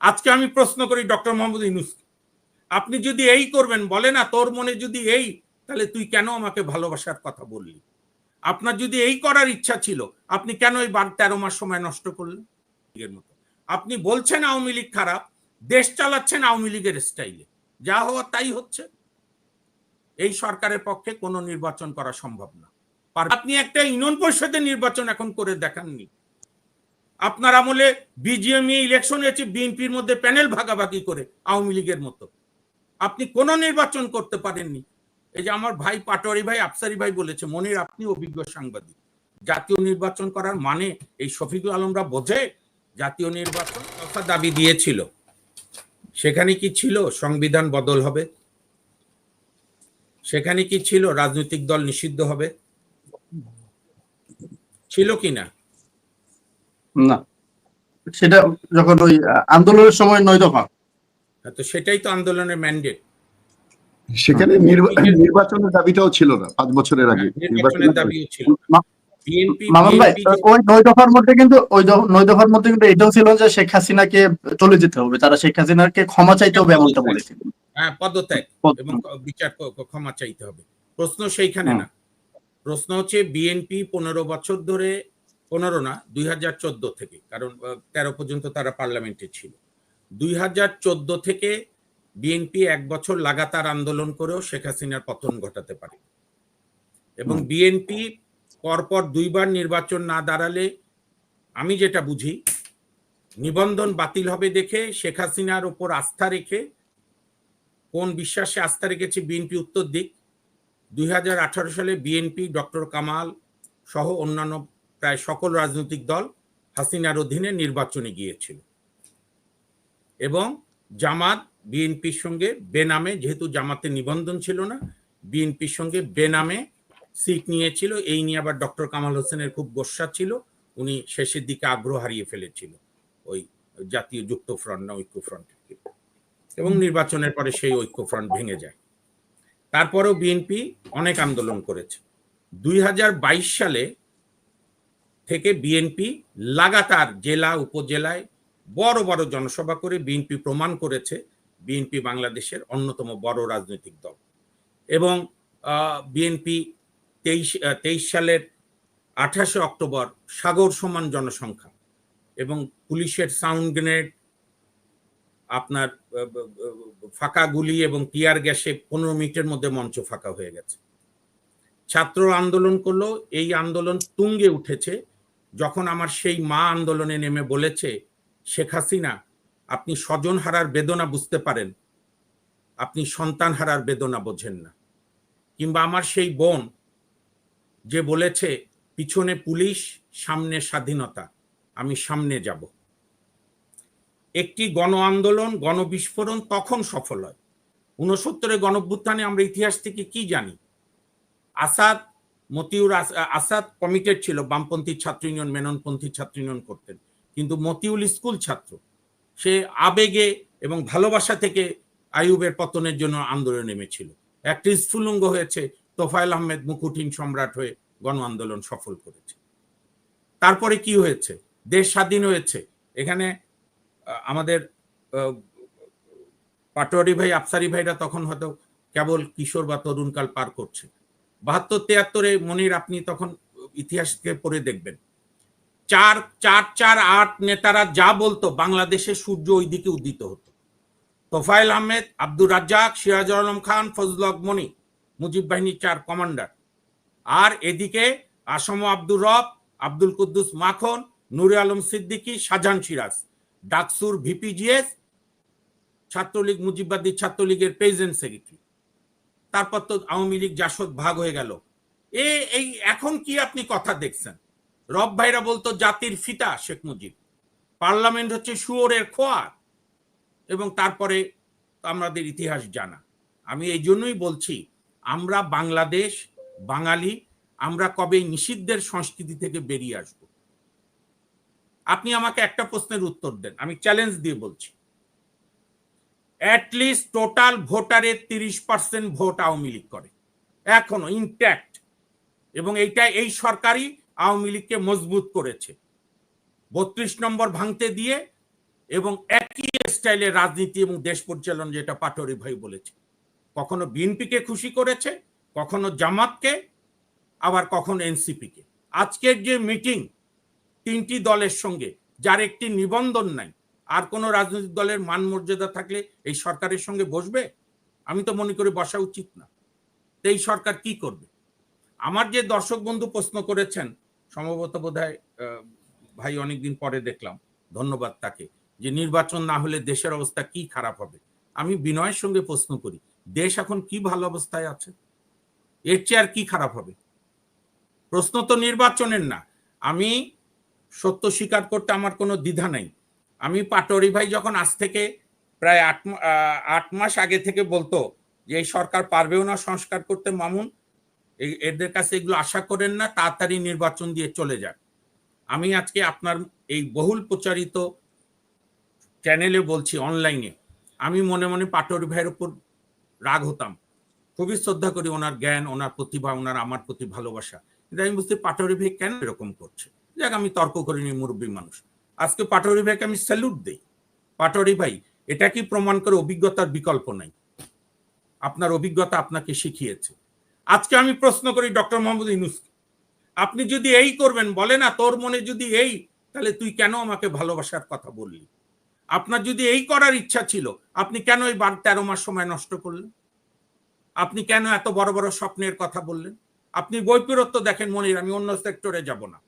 আজকে আমি প্রশ্ন করি ডক্টর মোহাম্মদ ইউনুস আপনি যদি এই করবেন, বলে না, তোর মনে যদি এই, তাহলে তুই কেন আমাকে ভালোবাসার কথা বললি? আপনার যদি এই করার ইচ্ছা ছিল, আপনি কেন এই বার তেরো মাস সময় নষ্ট করলেন? এর মতো। আপনি বলছেন আওয়ামী লীগ খারাপ, দেশ চালাচ্ছেন আওয়ামী লীগের স্টাইলে। যা হওয়ার তাই হচ্ছে। এই সরকারের পক্ষে কোনো নির্বাচন করা সম্ভব না। আপনি একটা ইউনিয়ন পরিষদের নির্বাচন এখন করে দেখাননি। আপনার আমলে বিজিএমই ইলেকশন হয়েছে বিএনপির মধ্যে প্যানেল ভাগাভাগি করে আওয়ামী লীগের মতো। আপনি কোনো নির্বাচন করতে পারেননি। এই যে আমার ভাই পাটোয়ারি ভাই, আফসারি ভাই বলেছে, মনির, আপনি অভিজ্ঞ সাংবাদিক। জাতীয় নির্বাচন করার মানে এই শফিকুল আলমরা বোঝে জাতীয় নির্বাচন কথা দাবি দিয়েছিল। সেখানে কি ছিল? সংবিধান বদল হবে। সেখানে কি ছিল? রাজনৈতিক দল নিষিদ্ধ হবে। ছিল কি না? না। সেটা যখন ওই আন্দোলনের সময় নয় দফা হ্যাঁ, তো সেটাই তো আন্দোলনের ম্যান্ডেট সেখানে নির্বাচনের দাবিটাও ছিল না পাঁচ বছরের আগে। হ্যাঁ, নির্বাচনের দাবিও ছিল। মামুন ভাই ওই নয় দফার মধ্যে কিন্তু ওই নয় দফার মধ্যে কিন্তু এটাও ছিল যে শেখ হাসিনাকে চলে যেতে হবে। তারা শেখ হাসিনাকে ক্ষমা চাইতে হবে এমনটা বলেছিল। হ্যাঁ পদত্যাগ পদ- এবং বিচার ক্ষমা চাইতে হবে। প্রশ্ন সেইখানে না। প্রশ্ন হচ্ছে বিএনপি পনেরো বছর ধরে পনেরো না দুই হাজার চোদ্দ থেকে কারণ তেরো পর্যন্ত তারা পার্লামেন্টে ছিল। দুই হাজার চোদ্দ থেকে বিএনপি এক বছর লাগাতার আন্দোলন করেও শেখ হাসিনার পতন ঘটাতে পারে। এবং বিএনপি পরপর দুইবার নির্বাচন না দাঁড়ালে আমি যেটা বুঝি নিবন্ধন বাতিল হবে দেখে শেখ হাসিনার ওপর আস্থা রেখে কোন বিশ্বাসে আস্থা রেখেছে বিএনপি উত্তর দিক দুই হাজার আঠারো সালে বিএনপি ডক্টর কামাল সহ অন্যান্য প্রায় সকল রাজনৈতিক দল হাসিনার অধীনে নির্বাচনে গিয়েছিল। এবং জামাত, বিএনপির সঙ্গে বেনামে, যেহেতু জামাতের নিবন্ধন ছিল না, বিএনপির সঙ্গে বেনামে সিট নিয়েছিল। এই নিয়ে আবার ডক্টর কামাল হোসেনের খুব গোসা ছিল। উনি শেষের দিকে আগ্রহ হারিয়ে ফেলেছিল ওই জাতীয় যুক্ত ফ্রন্ট না ঐক্য ফ্রন্ট এবং নির্বাচনের পরে সেই ঐক্য ফ্রন্ট ভেঙে যায়। তারপরেও বিএনপি অনেক আন্দোলন করেছে। দুই হাজার বাইশ সালে থেকে বিএনপি লাগাতার জেলা, উপজেলায় বড় বড় জনসভা করে বিএনপি প্রমাণ করেছে, বিএনপি বাংলাদেশের অন্যতম বড় রাজনৈতিক দল। এবং বিএনপি তেইশ তেইশ সালের আঠাশে অক্টোবর সাগর সমান জনসংখ্যা এবং পুলিশের সাউন্ড গ্রেনেড, আপনার ফাঁকা গুলি এবং টিয়ার গ্যাসে পনেরো মিনিটের মধ্যে মঞ্চ ফাঁকা হয়ে গেছে। ছাত্র আন্দোলন করল, এই আন্দোলন তুঙ্গে উঠেছে যখন আমার সেই মা আন্দোলনে নেমে বলেছে, শেখ হাসিনা, আপনি স্বজন হারার বেদনা বুঝতে পারেন। আপনি সন্তান হারার বেদনা বোঝেন না। কিংবা আমার সেই বোন, যে বলেছে, পিছনে পুলিশ, সামনে স্বাধীনতা, আমি সামনে যাব। একটি গণ আন্দোলন গণবিস্ফোরণ তখন সফল হয়। উনসত্তরে গণভ্যুত্থানে আমরা ইতিহাস থেকে কি জানি? আসাদ মতিউর আস- আসাদ কমিটেড ছিল, বামপন্থী ছাত্র ইউনিয়ন, মেননপন্থী ছাত্র ইউনিয়ন করতেন। কিন্তু মতিউল স্কুল ছাত্র, সে আবেগে এবং ভালোবাসা থেকে আইয়ুবের পতনের জন্য আন্দোলনে নেমেছিল। একটি স্ফুলঙ্গ হয়েছে, তোফায়েল আহমেদ মুকুটিন সম্রাট হয়ে গণ আন্দোলন সফল করেছে। তারপরে কি হয়েছে? দেশ স্বাধীন হয়েছে। এখানে আমাদের পাটোয়ারি ভাই, আফসারি ভাইরা তখন হয়তো কেবল কিশোর বা তরুণকাল পার করছে। বাহাত্তর, তিয়াত্তরে মনির, আপনি তখন ইতিহাসকে পড়ে দেখবেন। চার চার চার, আট নেতারা যা বলতো, বাংলাদেশে সূর্য ওই দিকে উদিত হতো। তোফায়েল আহমেদ, আব্দুর রাজ্জাক, সিরাজ আলম খান ফজল মনি, মুজিব বাহিনীর চার কমান্ডার। আর এদিকে আসম আব্দুর রব, আব্দুল কুদ্দুস মাখন, নুরে আলম সিদ্দিকী, শাহজাহান সিরাজ। ডাকসুর ভিপিজিএস, ছাত্রলীগ, মুজিববাদী ছাত্রলীগের প্রেসিডেন্ট সেক্রেটারি। তারপর তো আওয়ামী লীগ জাসদ ভাগ হয়ে গেল। এ, এই, এখন কি আপনি কথা দেখছেন? রব ভাইরা বলতো, জাতির ফিতা, শেখ মুজিব। পার্লামেন্ট হচ্ছে শুয়োরের খোয়ার। এবং তারপরে আমাদের ইতিহাস জানা। আমি এই জন্যই বলছি, আমরা বাংলাদেশ, বাঙালি, আমরা কবে নিষিদ্ধের সংস্কৃতি থেকে বেরিয়ে আসব? আপনি আমাকে একটা প্রশ্নের উত্তর দেন, আমি চ্যালেঞ্জ দিয়ে বলছি। অ্যাটলিস্ট টোটাল ভোটারের তিরিশ পার্সেন্ট ভোট আওয়ামী লীগ করে। এখনও ইনট্যাক্ট এবং এইটা এই সরকারই আওয়ামী লীগকে মজবুত করেছে। বত্রিশ নম্বর ভাঙতে দিয়ে এবং একই স্টাইলে রাজনীতি এবং দেশ পরিচালন যেটা পাটোয়ারি ভাই বলেছে। কখনো বিএনপিকে খুশি করেছে, কখনো জামাতকে, আবার কখনো এনসিপিকে। আজকের যে মিটিং তিনটি দলের সঙ্গে, যার একটি নিবন্ধন নাই আর কোনো রাজনৈতিক দলের মান মর্যাদা থাকলে এই সরকারের সঙ্গে বসবে? আমি তো মনে করি বসা উচিত না। তো এই সরকার কি করবে? আমার যে দর্শক বন্ধু প্রশ্ন করেছেন, সম্ভবত বোধ ভাই অনেকদিন পরে দেখলাম, ধন্যবাদ তাকে, যে নির্বাচন না হলে দেশের অবস্থা কি খারাপ হবে? আমি বিনয়ের সঙ্গে প্রশ্ন করি, দেশ এখন কি ভালো অবস্থায় আছে? এর চেয়ে আর কি খারাপ হবে? প্রশ্ন তো নির্বাচনের না। আমি সত্য স্বীকার করতে আমার কোনো দ্বিধা নাই। আমি পাটোয়ারি ভাই যখন আজ থেকে প্রায় আট আট মাস আগে থেকে বলতো যে, এই সরকার পারবেও না সংস্কার করতে, মামুন। এদের কাছে এগুলো আশা করেন না, তাড়াতাড়ি নির্বাচন দিয়ে চলে যাক আমি আজকে আপনার এই বহুল প্রচারিত চ্যানেলে বলছি, অনলাইনে। আমি মনে মনে পাটোয়ারি ভাইয়ের উপর রাগ হতাম। খুবই শ্রদ্ধা করি ওনার জ্ঞান, ওনার প্রতিভা, ওনার আমার প্রতি ভালোবাসা। কিন্তু আমি বুঝতে পাটোয়ারি ভাই কেন এরকম করছে? যাক, আমি তর্ক করিনি, মুরব্বী মানুষ। আজকে পাটোয়ারি ভাইকে আমি স্যালুট দেই। পাটোয়ারি ভাই, এটা কি প্রমাণ করে অভিজ্ঞতার বিকল্প নাই? আপনার অভিজ্ঞতা আপনাকে শিখিয়েছে। আজকে আমি প্রশ্ন করি ডক্টর মোহাম্মদ ইউনুস আপনি যদি এই করবেন, বলে না তোর মনে যদি এই, তাহলে তুই কেন আমাকে ভালোবাসার কথা বললি? আপনার যদি এই করার ইচ্ছা ছিল, আপনি কেন এই বার তেরো মাস সময় নষ্ট করলেন? আপনি কেন এত বড় বড় স্বপ্নের কথা বললেন? আপনি বৈপরত্ব দেখেন মনির, আমি অন্য সেক্টরে যাব না।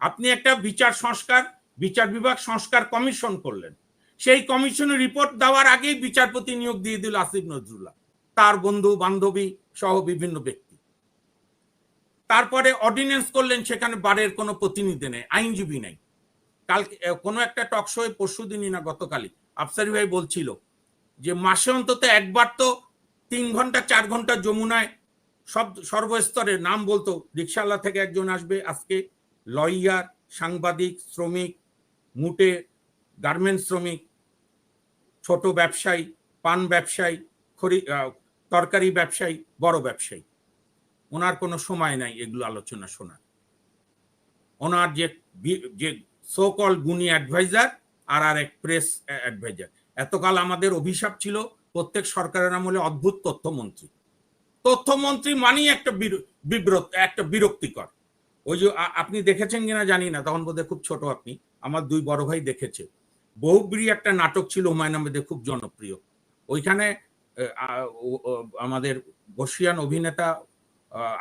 আপনি একটা বিচার সংস্কার বিচার বিভাগ সংস্কার কমিশন করলেন। সেই কমিশনের রিপোর্ট দেওয়ার আগেই বিচারপতি নিয়োগ দিয়ে দিল আসিফ নজরুল্লাহ, তার বন্ধু, বান্ধবী সহ বিভিন্ন ব্যক্তি। তারপরে অর্ডিন্যান্স করলেন, সেখানে বারের কোনো প্রতিনিধি নেই, আইনজীবী নেই। কালকে কোনো একটা টক শোয়ে পরশু দিনই না, গতকালই আফসারি ভাই বলছিল যে, মাসে অন্তত একবার তো তিন ঘণ্টা, চার ঘণ্টা যমুনায় সব সর্বস্তরের নাম বলতো। রিক্সাওয়ালা থেকে একজন আসবে, আজকে লয়ার সাংবাদিক, শ্রমিক মুটে গার্মেন্টস শ্রমিক ছোট ব্যবসায়ী পান ব্যবসায়ী আহ, তরকারি ব্যবসায়ী বড় ব্যবসায়ী। ওনার কোনো সময় নাই এগুলো আলোচনা শোনার। ওনার যে যে সোকল গুণী অ্যাডভাইজার আর আর এক প্রেস অ্যাডভাইজার এতকাল আমাদের অভিশাপ ছিল প্রত্যেক সরকারের আমলে অদ্ভুত তথ্যমন্ত্রী। তথ্যমন্ত্রী মানেই একটা বির- বিব্রত একটা বিরক্তিকর। ওই যে আপনি দেখেছেন কিনা জানি না তখন বোধহয় খুব ছোট আপনি। আমার দুই বড় ভাই দেখেছে। বহুব্রী একটা নাটক ছিল হুমায়ুন আহমেদের খুব জনপ্রিয়। ওইখানে আমাদের বর্ষিয়ান অভিনেতা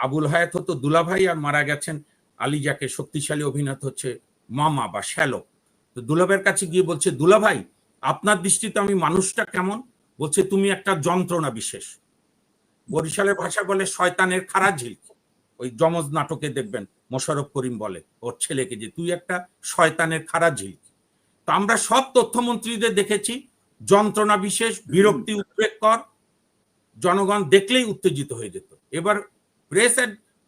আবুল হায়াত হতো দুলাভাই আর মারা গেছেন আলিজাকে শক্তিশালী অভিনেতা হচ্ছে মামা বা শ্যালো। তো দুলাভাইয়ের কাছে গিয়ে বলছে, দুলাভাই, আপনার দৃষ্টিতে আমি মানুষটা কেমন? বলছে, তুমি একটা যন্ত্রণা বিশেষ। বরিশালের ভাষা বলে শয়তানের খারা ঝিলকি। ওই যমজ নাটকে দেখবেন। মোশারফ করিম বলে ওর ছেলেকে যে তুই একটা শয়তানের খারা ঝিলকি। তো আমরা সব তথ্যমন্ত্রীদের দেখেছি, যন্ত্রণা বিশেষ, বিরক্তি উদ্বেগ কর। জনগণ দেখলেই উত্তেজিত হয়ে যেত। এবার প্রেস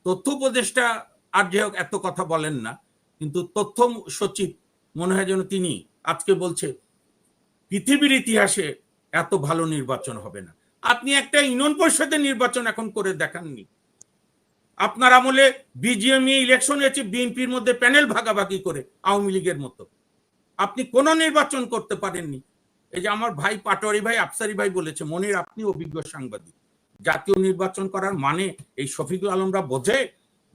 তথ্য উপদেষ্টা আর যে হোক, এত কথা বলেন না, কিন্তু তথ্য সচিব মনে হয় যেন তিনি আজকে বলছে, পৃথিবীর ইতিহাসে এত ভালো নির্বাচন হবে না। আপনি একটা ইউনিয়ন পরিষদের নির্বাচন এখন করে দেখাননি। আপনার আমলে বিজিএমই ইলেকশন হয়েছে বিএনপির মধ্যে প্যানেল ভাগাভাগি করে আওয়ামী লীগের মতো। আপনি কোনো নির্বাচন করতে পারেননি। এই যে আমার ভাই পাটোয়ারি ভাই, আফসারি ভাই বলেছে, মনির, আপনি অভিজ্ঞ সাংবাদিক। জাতীয় নির্বাচন করার মানে এই শফিকুল আলমরা বোঝে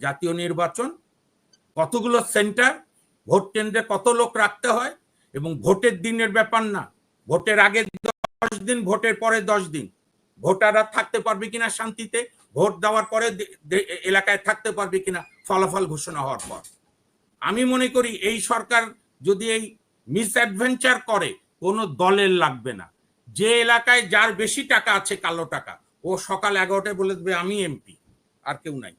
জাতীয় নির্বাচন কতগুলো সেন্টার ভোট কেন্দ্রে কত লোক রাখতে হয় এবং ভোটের দিনের ব্যাপার না। ভোটের আগে দশ দিন, ভোটের পরে দশ দিন। ভোটাররা থাকতে পারবে কিনা শান্তিতে? ভোট দেওয়ার পরে এলাকায় থাকতে পারবে কিনা ফলাফল ঘোষণা হওয়ার পর। আমি মনে করি এই সরকার যদি এই মিস অ্যাডভেঞ্চার করে, কোনো দলের লাগবে না। যে এলাকায় যার বেশি টাকা আছে, কালো টাকা, ও সকাল এগারোটায় বলে দেবে, আমি এমপি। আর কেউ নাই।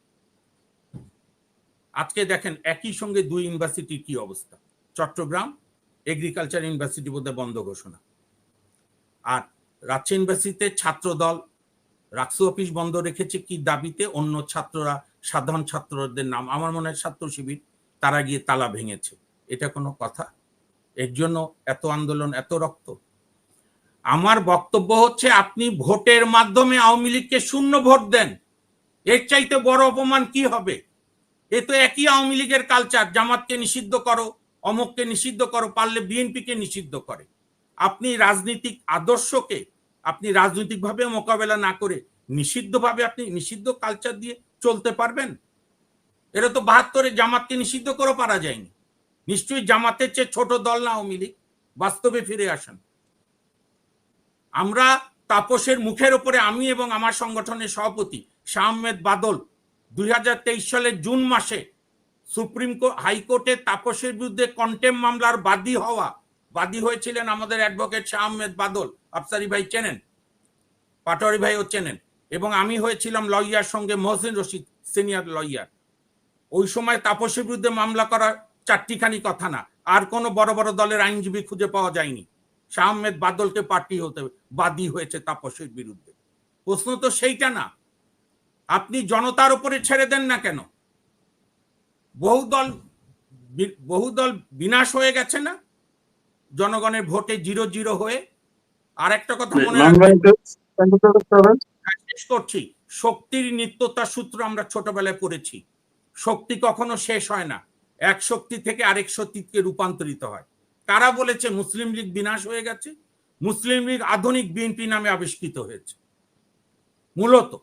আজকে দেখেন, একই সঙ্গে দুই ইউনিভার্সিটির কি অবস্থা? চট্টগ্রাম এগ্রিকালচার ইউনিভার্সিটি বোধহয় বন্ধ ঘোষণা। আর রাজশাহী ইউনিভার্সিটিতে ছাত্র দল রাকসু অফিস বন্ধ রেখেছে কি দাবিতে? অন্য ছাত্ররা, সাধারণ ছাত্রদের নাম, আমার মনে হয় ছাত্র শিবির, তারা গিয়ে তালা ভেঙেছে। এটা কোনো কথা? এর জন্য এত আন্দোলন, এত রক্ত? আমার বক্তব্য হচ্ছে আপনি ভোটের মাধ্যমে আওয়ামী লীগকে শূন্য ভোট দেন। এর চাইতে বড় অপমান কি হবে? এ তো একই আওয়ামী লীগের কালচার জামাতকে নিষিদ্ধ করো, অমককে নিষিদ্ধ করো, পারলে বিএনপিকে নিষিদ্ধ করে। আপনি রাজনীতিক আদর্শকে আপনি রাজনৈতিকভাবে মোকাবেলা না করে নিষিদ্ধভাবে আপনি নিষিদ্ধ কালচার দিয়ে চলতে পারবেন? এটা তো বাহাত্তরে জামাতকে নিষিদ্ধ করে পারা যায়নি। নিশ্চয়ই জামাতের চেয়ে ছোট দল না আওয়ামী লীগ। বাস্তবে ফিরে আসেন। আমরা তাপসের মুখের উপরে আমি এবং আমার সংগঠনের সভাপতি শাহ আহমেদ বাদল দুই হাজার তেইশ সালের জুন মাসে সুপ্রিম কোর্ট হাইকোর্টে তাপসের বিরুদ্ধে কন্টেম মামলার বাদী হওয়া বাদী হয়েছিলেন আমাদের অ্যাডভোকেট শাহ আহমেদ বাদল, আফসারি ভাই চেনেন, পাটোয়ারি ভাইও চেনেন, এবং আমি হয়েছিলাম লয়ার সঙ্গে মহসিন রশিদ সিনিয়র লয়ার ওই সময় তাপসের বিরুদ্ধে মামলা করা চারটিখানি কথা না, আর কোনো বড় বড় দলের আইনজীবী খুঁজে পাওয়া যায়নি। শাহ আহমেদ বাদলকে পার্টি হতে বাদী হয়েছে তাপসের বিরুদ্ধে। প্রশ্ন তো সেইটা না। আপনি জনতার উপরে ছেড়ে দেন না কেন? বহু দল বহু দল বিনাশ হয়ে গেছে না? জনগণের ভোটে জিরো জিরো হয়ে আর একটা কথা মনে হ্যাঁ, শেষ করছি। শক্তির নিত্যতার সূত্র আমরা ছোটবেলায় পড়েছি। শক্তি কখনো শেষ হয় না। এক শক্তি থেকে আরেক শক্তিকে রূপান্তরিত হয়। কারা বলেছে মুসলিম লীগ বিনাশ হয়ে গেছে? মুসলিম লীগ আধুনিক বিএনপি নামে আবিষ্কৃত হয়েছে। মূলত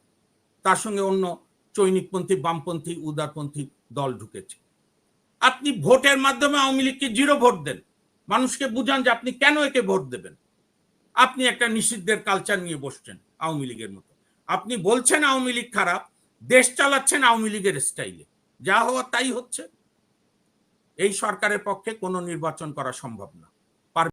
তার সঙ্গে অন্য চৈনিকপন্থী বামপন্থী উদারপন্থী দল ঢুকেছে। আপনি ভোটের মাধ্যমে আওয়ামী লীগকে জিরো ভোট দেন। মানুষকে বুঝান যে আপনি কেন একে ভোট দেবেন। আপনি একটা নিষিদ্ধের কালচার নিয়ে বসছেন আওয়ামী লীগের মতো। আপনি বলছেন আওয়ামী লীগ খারাপ, দেশ চালাচ্ছেন আওয়ামী লীগের স্টাইলে যা হওয়া তাই হচ্ছে। এই সরকারের পক্ষে কোনো নির্বাচন করা সম্ভব না।